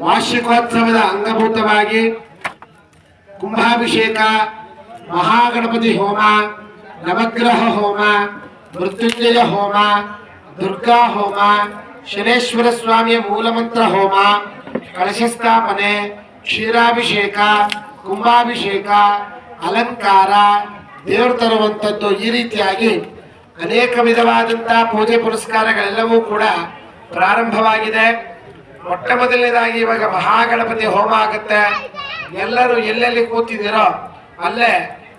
ವಾರ್ಷಿಕೋತ್ಸವದ ಅಂಗಭೂತವಾಗಿ ಕುಂಭಾಭಿಷೇಕ, ಮಹಾಗಣಪತಿ ಹೋಮ, ನವಗ್ರಹ ಹೋಮ, ಮೃತ್ಯುಂಜಯ ಹೋಮ, ದುರ್ಗಾ ಹೋಮ, ಶನೇಶ್ವರ ಸ್ವಾಮಿಯ ಮೂಲಮಂತ್ರ ಹೋಮ ಕಳಶಸ್ಥಾಪನೆ ಕ್ಷೀರಾಭಿಷೇಕ, ಕುಂಭಾಭಿಷೇಕ, ಅಲಂಕಾರ, ದೇವರು ತರುವಂಥದ್ದು ಈ ರೀತಿಯಾಗಿ ಅನೇಕ ವಿಧವಾದಂತಹ ಪೂಜೆ ಪುರಸ್ಕಾರಗಳೆಲ್ಲವೂ ಕೂಡ ಪ್ರಾರಂಭವಾಗಿದೆ. ಮೊಟ್ಟ ಮೊದಲನೇದಾಗಿ ಇವಾಗ ಮಹಾಗಣಪತಿ ಹೋಮ ಆಗುತ್ತೆ. ಎಲ್ಲರೂ ಎಲ್ಲೆಲ್ಲಿ ಕೂತಿದ್ದೀರೋ ಅಲ್ಲೇ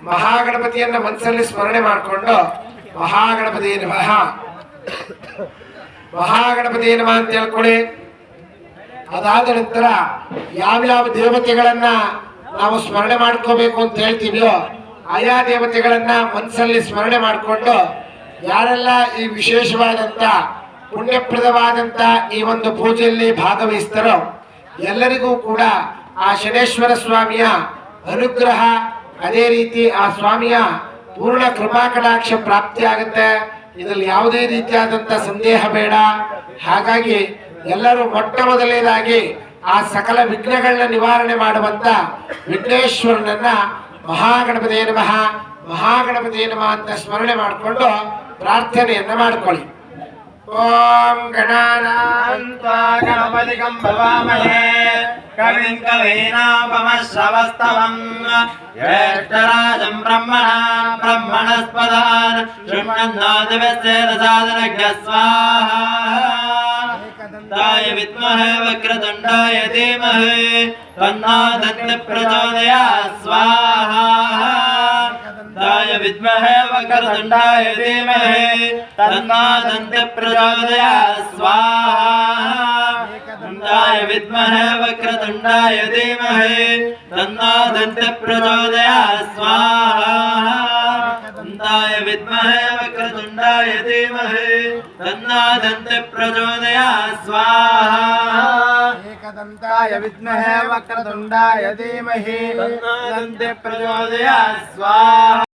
ಮಹಾಗಣಪತಿಯನ್ನ ಮನಸ್ಸಲ್ಲಿ ಸ್ಮರಣೆ ಮಾಡಿಕೊಂಡು ಮಹಾಗಣಪತಿ ನಮಃ. ಮಹಾಗಣಪತಿ ನಮಃ ಅಂತ ಹೇಳ್ಕೊಳ್ಳಿ. ಅದಾದ ನಂತರ ಯಾವ್ಯಾವ ದೇವತೆಗಳನ್ನ ನಾವು ಸ್ಮರಣೆ ಮಾಡ್ಕೋಬೇಕು ಅಂತ ಹೇಳ್ತೀವಿಯೋ ಆಯಾ ದೇವತೆಗಳನ್ನ ಮನಸ್ಸಲ್ಲಿ ಸ್ಮರಣೆ ಮಾಡಿಕೊಂಡು ಯಾರೆಲ್ಲ ಈ ವಿಶೇಷವಾದಂತ ಪುಣ್ಯಪ್ರದವಾದಂತ ಈ ಒಂದು ಪೂಜೆಯಲ್ಲಿ ಭಾಗವಹಿಸ್ತಾರೋ ಎಲ್ಲರಿಗೂ ಕೂಡ ಆ ಶನೇಶ್ವರ ಸ್ವಾಮಿಯ ಅನುಗ್ರಹ, ಅದೇ ರೀತಿ ಆ ಸ್ವಾಮಿಯ ಪೂರ್ಣ ಕೃಪಾ ಕಟಾಕ್ಷ ಪ್ರಾಪ್ತಿಯಾಗುತ್ತೆ. ಇದರಲ್ಲಿ ಯಾವುದೇ ರೀತಿಯಾದಂತ ಸಂದೇಹ ಬೇಡ. ಹಾಗಾಗಿ ಎಲ್ಲರೂ ಮೊಟ್ಟ ಮೊದಲನೇದಾಗಿ ಆ ಸಕಲ ವಿಘ್ನಗಳನ್ನ ನಿವಾರಣೆ ಮಾಡುವಂತ ವಿಘ್ನೇಶ್ವರನನ್ನ ಮಹಾಗಣಪತಿ ನಮಃ ಮಹಾಗಣಪತಿ ನಮಃ ಅಂತ ಸ್ಮರಣೆ ಮಾಡಿಕೊಂಡು ಪ್ರಾರ್ಥನೆಯನ್ನ ಮಾಡ್ಕೊಳ್ಳಿ. ॐ गणानान्त्वा गणपतिकम् भवामहे कविम् कवीनापमश्रवस्तवम् ज्येष्ठराजम् ब्रह्मणा ब्रह्मणस्पदान् शृण्वन्नादिवस्येदसादनघ्नः स्वाहाय विद्महे वक्रतुण्डाय धीमहे तन्नादग्निप्रचोदया स्वाहा विद्महे वक्रतुण्डाय धीमहि। दंते प्रचोदया। स्वाहा। विद्महे वक्रतुण्डाय धीमहि। तन्मादन्ति प्रचोदया। स्वाहा। विद्महे वक्रतुण्डाय धीमहि। दंते प्रचोदया। स्वाहा। एकदन्ताय विद्महे वक्रतुण्डाय धीमहि। तन्नादन्ति प्रचोदया। स्वाहा।